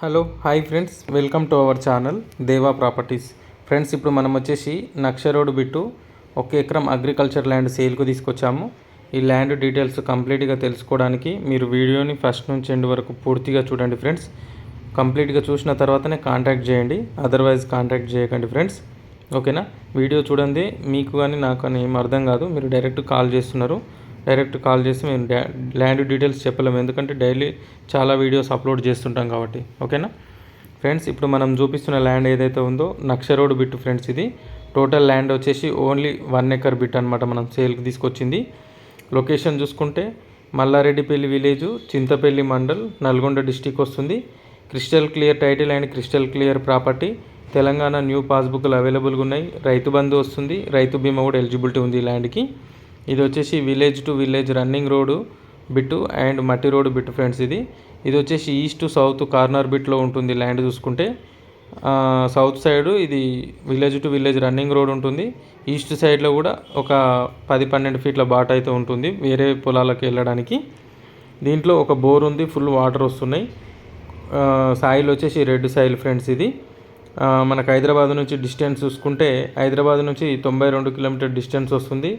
Hello hi friends. Welcome to our channel Deva properties. Friends ఇప్పుడు మనం వచ్చేసి నక్ష road bit ఒక ఎకరం అగ్రికల్చర్ ల్యాండ్ సేల్కు తీసుకొచ్చాము. ఈ ల్యాండ్ డీటెయిల్స్ కంప్లీట్గా తెలుసుకోవడానికి మీరు వీడియోని ఫస్ట్ నుంచి ఎండ్ వరకు పూర్తిగా చూడండి ఫ్రెండ్స్. కంప్లీట్గా చూసిన తర్వాతనే కాంటాక్ట్ చేయండి. అదర్వైజ్ కాంటాక్ట్ చేయకండి ఫ్రెండ్స్. ఓకేనా? వీడియో చూడండి. మీకు కానీ నాకు కానీ ఏం అర్థం కాదు. మీరు డైరెక్ట్ కాల్ చేస్తున్నారు. డైరెక్ట్ కాల్ చేసి మేము ల్యాండ్ డీటెయిల్స్ చెప్పలేము. ఎందుకంటే డైలీ చాలా వీడియోస్ అప్లోడ్ చేస్తుంటాం కాబట్టి. ఓకేనా? ఫ్రెండ్స్ ఇప్పుడు మనం చూపిస్తున్న ల్యాండ్ ఏదైతే ఉందో నక్ష రోడ్ బిట్ ఫ్రెండ్స్ ఇది. టోటల్ ల్యాండ్ వచ్చేసి ఓన్లీ వన్ ఎకర్ బిట్ అనమాట మనం సేల్కి తీసుకొచ్చింది. లొకేషన్ చూసుకుంటే మల్లారెడ్డిపల్లి విలేజ్ చింతపల్లి మండల్ నల్గొండ డిస్టిక్ వస్తుంది. Crystal clear title and crystal clear property. Telangana new పాస్బుక్లు అవైలబుల్గా ఉన్నాయి. రైతు బంధు వస్తుంది. రైతు బీమా కూడా ఎలిజిబిలిటీ ఉంది ఈ ల్యాండ్కి. ఇది వచ్చేసి village to village running road bit and మట్టి రోడ్డు బిట్ ఫ్రెండ్స్ ఇది. ఇది వచ్చేసి ఈస్ట్ సౌత్ కార్నర్ బిట్లో ఉంటుంది ల్యాండ్ చూసుకుంటే. సౌత్ సైడ్ ఇది village to village running road ఉంటుంది. ఈస్ట్ సైడ్లో కూడా ఒక పది పన్నెండు ఫీట్ల బాట అయితే ఉంటుంది వేరే పొలాలకు వెళ్ళడానికి. దీంట్లో ఒక బోర్ ఉంది ఫుల్ వాటర్ వస్తున్నాయి. సాయిల్ వచ్చేసి రెడ్ సాయిల్ ఫ్రెండ్స్ ఇది. మనకు హైదరాబాద్ నుంచి డిస్టెన్స్ చూసుకుంటే హైదరాబాద్ నుంచి తొంభై రెండు కిలోమీటర్ డిస్టెన్స్ వస్తుంది.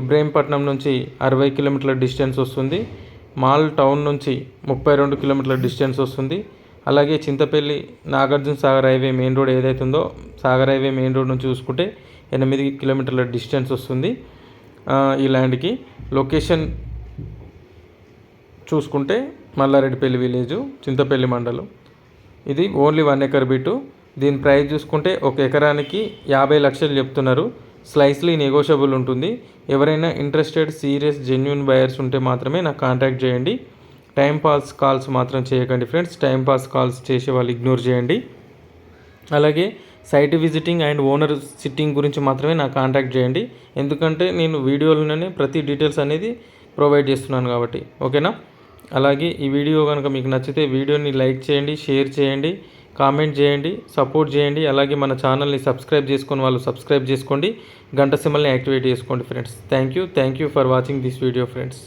ఇబ్రహీంపట్నం నుంచి అరవై కిలోమీటర్ల డిస్టెన్స్ వస్తుంది. మాల్ టౌన్ నుంచి ముప్పై రెండు కిలోమీటర్ల డిస్టెన్స్ వస్తుంది. అలాగే Chintapalli Nagarjuna Sagar highway main road ఏదైతే ఉందో సాగర్ హైవే మెయిన్ రోడ్ నుంచి చూసుకుంటే ఎనిమిది కిలోమీటర్ల డిస్టెన్స్ వస్తుంది ఈ ల్యాండ్కి. లొకేషన్ చూసుకుంటే మల్లారెడ్డిపల్లి విలేజ్ చింతపల్లి మండలం. ఇది ఓన్లీ వన్ ఎకర్ బీటు దీని ప్రైస్ చూసుకుంటే ఒక ఎకరానికి యాభై లక్షలు చెప్తున్నారు. స్లైస్లీ నెగోషియబుల్ ఉంటుంది. ఎవరైనా ఇంట్రెస్టెడ్ సీరియస్ జెన్యున్ బయర్స్ ఉంటే మాత్రమే నాకు కాంటాక్ట్ చేయండి. టైం పాస్ కాల్స్ మాత్రం చేయకండి ఫ్రెండ్స్ టైం పాస్ కాల్స్ చేసే వాళ్ళు ఇగ్నోర్ చేయండి. అలాగే site visiting and owner sitting గురించి మాత్రమే నాకు కాంటాక్ట్ చేయండి. ఎందుకంటే నేను వీడియోలోనే ప్రతి డీటెయిల్స్ అనేది ప్రొవైడ్ చేస్తున్నాను కాబట్టి. ఓకేనా? అలాగే ఈ వీడియో కనుక మీకు నచ్చితే వీడియోని లైక్ చేయండి షేర్ చేయండి. కామెంట్ చేయండి సపోర్ట్ చేయండి అలాగే మన ఛానల్ని సబ్స్క్రైబ్ చేసుకొని వాళ్ళు సబ్స్క్రైబ్ చేసుకోండి గంట సిమ్మల్ని యాక్టివేట్ చేసుకోండి friends. Thank you thank you for watching this video friends